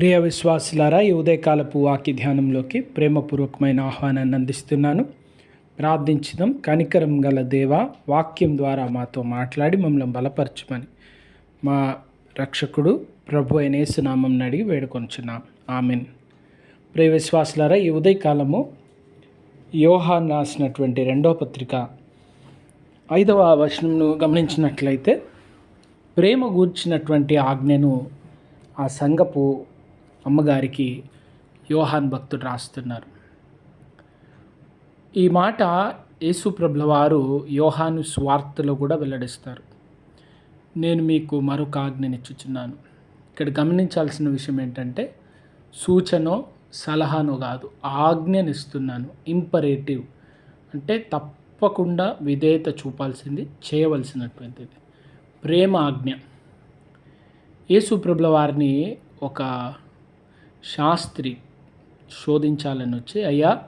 ప్రియ విశ్వాసులారా ఈ ఉదయకాలపు వాక్య ధ్యానంలోకి ప్రేమపూర్వకమైన ఆహ్వానాన్ని అందిస్తున్నాను. ప్రార్థించడం కనికరం గల దేవ వాక్యం ద్వారా మాతో మాట్లాడి మమ్మల్ని బలపరచమని మా రక్షకుడు ప్రభు అయిన యేసునామం అడిగి వేడుకొంచున్నాం. ఆమెన్. ప్రియ విశ్వాసులారా ఈ ఉదయకాలము యోహాన్ రాసినటువంటి రెండవ పత్రిక ఐదవ వచనంను గమనించినట్లయితే ప్రేమ గూర్చినటువంటి ఆజ్ఞను ఆ సంఘపు అమ్మగారికి యోహాన్ భక్తుడు రాస్తున్నారు. ఈ మాట యేసుప్రభుల వారు యోహాను స్వార్థలో కూడా వెల్లడిస్తారు. నేను మీకు మరొక ఆజ్ఞనిచ్చుచున్నాను ఇక్కడ గమనించాల్సిన విషయం ఏంటంటే సూచనో సలహానో కాదు ఆజ్ఞనిస్తున్నాను ఇంపరేటివ్. అంటే తప్పకుండా విధేయత చూపాల్సింది చేయవలసినటువంటిది. ప్రేమ ఆజ్ఞ. యేసుప్రభుల వారిని ఒక శాస్త్రి శోధించాలని వచ్చి అయ్యా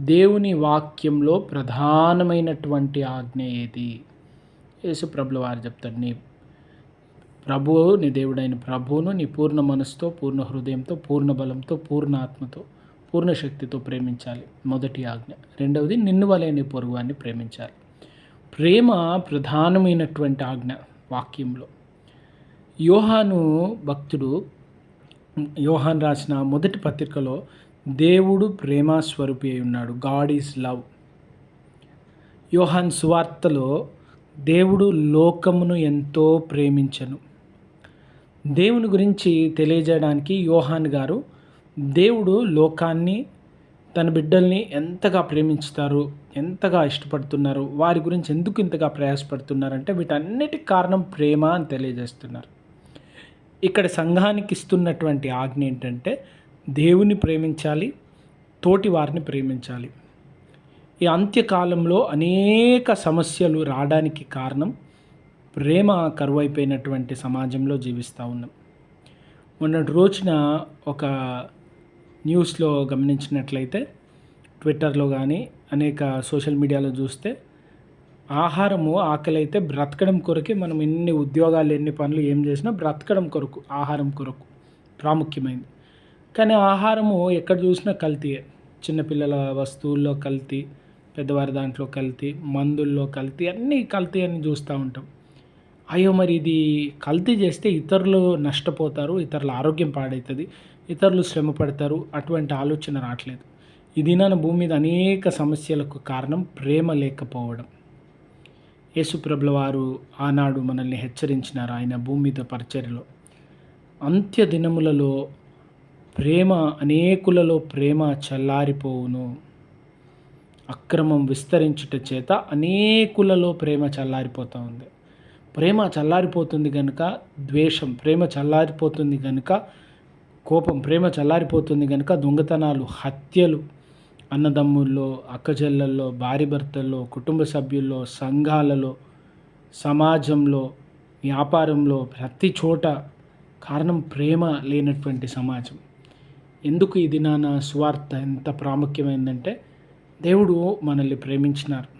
దేవుని వాక్యంలో ప్రధానమైనటువంటి ఆజ్ఞ ఏది? యేసుప్రభుల వారు చెప్తాడు నీ ప్రభువు నీ దేవుడైన ప్రభువును నీ పూర్ణ మనసుతో పూర్ణ హృదయంతో పూర్ణ బలంతో పూర్ణ ఆత్మతో పూర్ణ శక్తితో ప్రేమించాలి. మొదటి ఆజ్ఞ. రెండవది నిన్ను వలె నీ పొరుగువాన్ని ప్రేమించాలి. ప్రేమ ప్రధానమైనటువంటి ఆజ్ఞ వాక్యంలో. యోహాను భక్తుడు యోహాన్ రాసిన మొదటి పత్రికలో దేవుడు ప్రేమ స్వరూపి అయి ఉన్నాడు. గాడ్ ఈజ్ లవ్ యోహాన్ సువార్తలో దేవుడు లోకమును ఎంతో ప్రేమించను. దేవుని గురించి తెలియజేయడానికి యోహాన్ గారు దేవుడు లోకాన్ని తన బిడ్డల్ని ఎంతగా ప్రేమించుతారు ఎంతగా ఇష్టపడుతున్నారు వారి గురించి ఎందుకు ఇంతగా ప్రయాసపడుతున్నారంటే వీటన్నిటి కారణం ప్రేమ అని తెలియజేస్తున్నారు. ఇక్కడ సంఘానికి ఇస్తున్నటువంటి ఆజ్ఞ ఏంటంటే దేవుని ప్రేమించాలి తోటి వారిని ప్రేమించాలి. ఈ అంత్యకాలంలో అనేక సమస్యలు రావడానికి కారణం ప్రేమ కరువైపోయినటువంటి సమాజంలో జీవిస్తూ ఉన్నాం. మొన్నటి రోజున ఒక న్యూస్లో గమనించినట్లయితే ట్విట్టర్లో కానీ అనేక సోషల్ మీడియాలో చూస్తే ఆహారము ఆకలి అయితే బ్రతకడం కొరకే మనం ఎన్ని ఉద్యోగాలు ఎన్ని పనులు ఏం చేసినా బ్రతకడం కొరకు ఆహారం కొరకు ప్రాముఖ్యమైనది కానీ ఆహారము ఎక్కడ చూసినా కల్తీయే చిన్నపిల్లల వస్తువుల్లో కల్తీ పెద్దవారి దాంట్లో కల్తీ మందుల్లో కల్తీ అన్నీ కల్తీ అని చూస్తూ ఉంటాం. అయ్యో మరి ఇది కల్తీ చేస్తే ఇతరులు నష్టపోతారు ఇతరుల ఆరోగ్యం పాడవుతుంది ఇతరులు శ్రమ పడతారు అటువంటి ఆలోచన రావట్లేదు. ఇది నా భూమి మీద అనేక సమస్యలకు కారణం ప్రేమ లేకపోవడం. యేసుప్రభుల వారు ఆనాడు మనల్ని హెచ్చరించినారు ఆయన భూమి మీద పరిచర్యలో. అంత్య దినములలో ప్రేమ అనేకులలో ప్రేమ చల్లారిపోవును. అక్రమం విస్తరించుట చేత అనేకులలో ప్రేమ చల్లారిపోతూ ఉంది. ప్రేమ చల్లారిపోతుంది కనుక ద్వేషం ప్రేమ చల్లారిపోతుంది కనుక కోపం ప్రేమ చల్లారిపోతుంది కనుక దొంగతనాలు హత్యలు అన్నదమ్ముల్లో అక్కచెల్లెల్లో భార్య భర్తల్లో కుటుంబ సభ్యుల్లో సంఘాలలో సమాజంలో వ్యాపారంలో ప్రతి చోట కారణం ప్రేమ లేనటువంటి సమాజం. ఎందుకు ఈ దినాన స్వార్థ ఎంత ప్రాముఖ్యమైందంటే దేవుడు మనల్ని ప్రేమించినారు.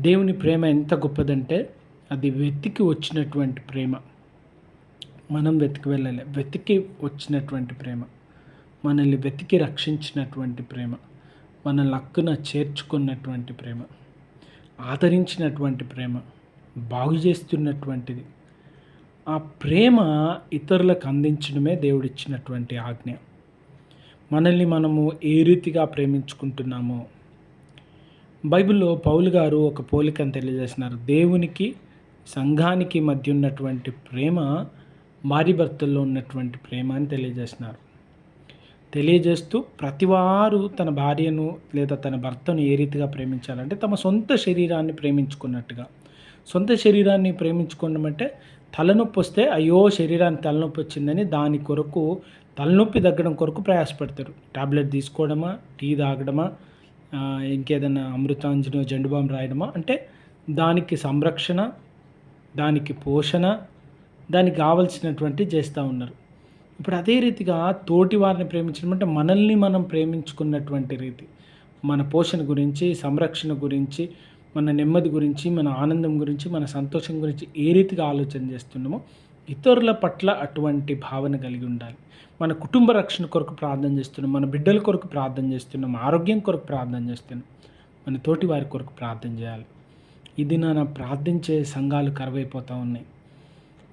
దేవుని ప్రేమ ఎంత గొప్పదంటే అది వెతికి వచ్చినటువంటి ప్రేమ. మనం వెతికి వెళ్ళలే వెతికి వచ్చినటువంటి ప్రేమ. మనల్ని వెతికి రక్షించినటువంటి ప్రేమ మన లక్కున చేర్చుకున్నటువంటి ప్రేమ ఆదరించినటువంటి ప్రేమ బాగు చేస్తున్నటువంటిది. ఆ ప్రేమ ఇతరులకు అందించడమే దేవుడిచ్చినటువంటి ఆజ్ఞ. మనల్ని మనము ఏ రీతిగా ప్రేమించుకుంటున్నామో. బైబిల్లో పౌలు గారు ఒక పోలికను తెలియజేస్తున్నారు. దేవునికి సంఘానికి మధ్య ఉన్నటువంటి ప్రేమ భార్య భర్తల్లో ఉన్నటువంటి ప్రేమ అని తెలియజేస్తున్నారు. తెలియజేస్తూ ప్రతివారు తన భార్యను లేదా తన భర్తను ఏ రీతిగా ప్రేమించాలంటే తమ సొంత శరీరాన్ని ప్రేమించుకున్నట్టుగా. సొంత శరీరాన్ని ప్రేమించుకోవడం అంటే తలనొప్పి వస్తే అయ్యో శరీరానికి తలనొప్పి వచ్చిందని దాని కొరకు తలనొప్పి తగ్గడం కొరకు ప్రయాసపడతారు. టాబ్లెట్ తీసుకోవడమా? టీ తాగడమా? ఇంకేదైనా అమృతాంజను జెండుబాం రాయడమా? అంటే దానికి సంరక్షణ దానికి పోషణ దానికి కావలసినటువంటి చేస్తూ ఉన్నారు. ఇప్పుడు అదే రీతిగా తోటి వారిని ప్రేమించడం అంటే మనల్ని మనం ప్రేమించుకున్నటువంటి రీతి. మన పోషణ గురించి సంరక్షణ గురించి మన నెమ్మది గురించి మన ఆనందం గురించి మన సంతోషం గురించి ఏ రీతిగా ఆలోచన చేస్తున్నామో ఇతరుల పట్ల అటువంటి భావన కలిగి ఉండాలి. మన కుటుంబ రక్షణ కొరకు ప్రార్థన చేస్తున్నాం మన బిడ్డల కొరకు ప్రార్థన చేస్తున్నాం ఆరోగ్యం కొరకు ప్రార్థన చేస్తున్నాం మన తోటి వారి కొరకు ప్రార్థన చేయాలి. ఇది నా ప్రార్థించే సంఘాలు కరువైపోతూ ఉన్నాయి.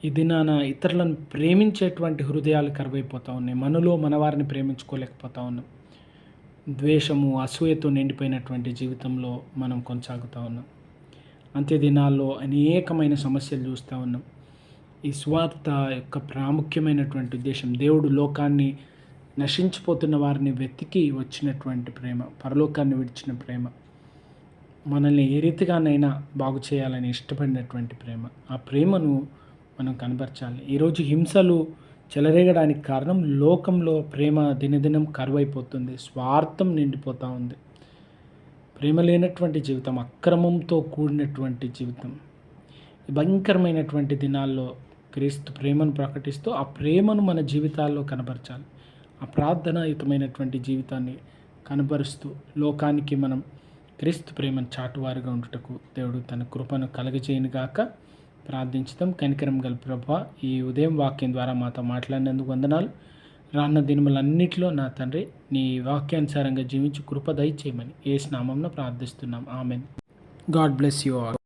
ఇది దినాన ఇతరులను ప్రేమించేటువంటి హృదయాలు కరువైపోతూ ఉన్నాయి. మనలో మనవారిని ప్రేమించుకోలేకపోతా ఉన్నాం. ద్వేషము అసూయతో నిండిపోయినటువంటి జీవితంలో మనం కొనసాగుతూ ఉన్నాం. అంత్య దినాల్లో అనేకమైన సమస్యలు చూస్తూ ఉన్నాం. ఈ స్వార్థ యొక్క ప్రాముఖ్యమైనటువంటి ఉద్దేశం దేవుడు లోకాన్ని నశించిపోతున్న వారిని వెతికి వచ్చినటువంటి ప్రేమ పరలోకాన్ని విడిచిన ప్రేమ. మనల్ని ఏ రీతిగానైనా బాగు చేయాలని ఇష్టపడినటువంటి ప్రేమ. ఆ ప్రేమను మనం కనబరచాలి. ఈరోజు హింసలు చెలరేగడానికి కారణం లోకంలో ప్రేమ దినదినం కరువైపోతుంది. స్వార్థం నిండిపోతూ ఉంది. ప్రేమ లేనటువంటి జీవితం అక్రమంతో కూడినటువంటి జీవితం. ఈ భయంకరమైనటువంటి దినాల్లో క్రీస్తు ప్రేమను ప్రకటిస్తూ ఆ ప్రేమను మన జీవితాల్లో కనబరచాలి. ఆ ప్రార్థనాయుతమైనటువంటి జీవితాన్ని కనబరుస్తూ లోకానికి మనం క్రీస్తు ప్రేమను చాటువారుగా ఉండుటకు దేవుడు తన కృపను కలగజేయనుగాక. ప్రార్థించుతాం కనికరం గల ప్రభ ఈ ఉదయం వాక్యం ద్వారా మాతో మాట్లాడినందుకు వందనాలు. రాన్న దినములన్నిటిలో నా తండ్రి నీ వాక్యానుసారంగా జీవించి కృప దయచేయమని ఏ స్నామంలో ప్రార్థిస్తున్నాం. Amen. God bless you all.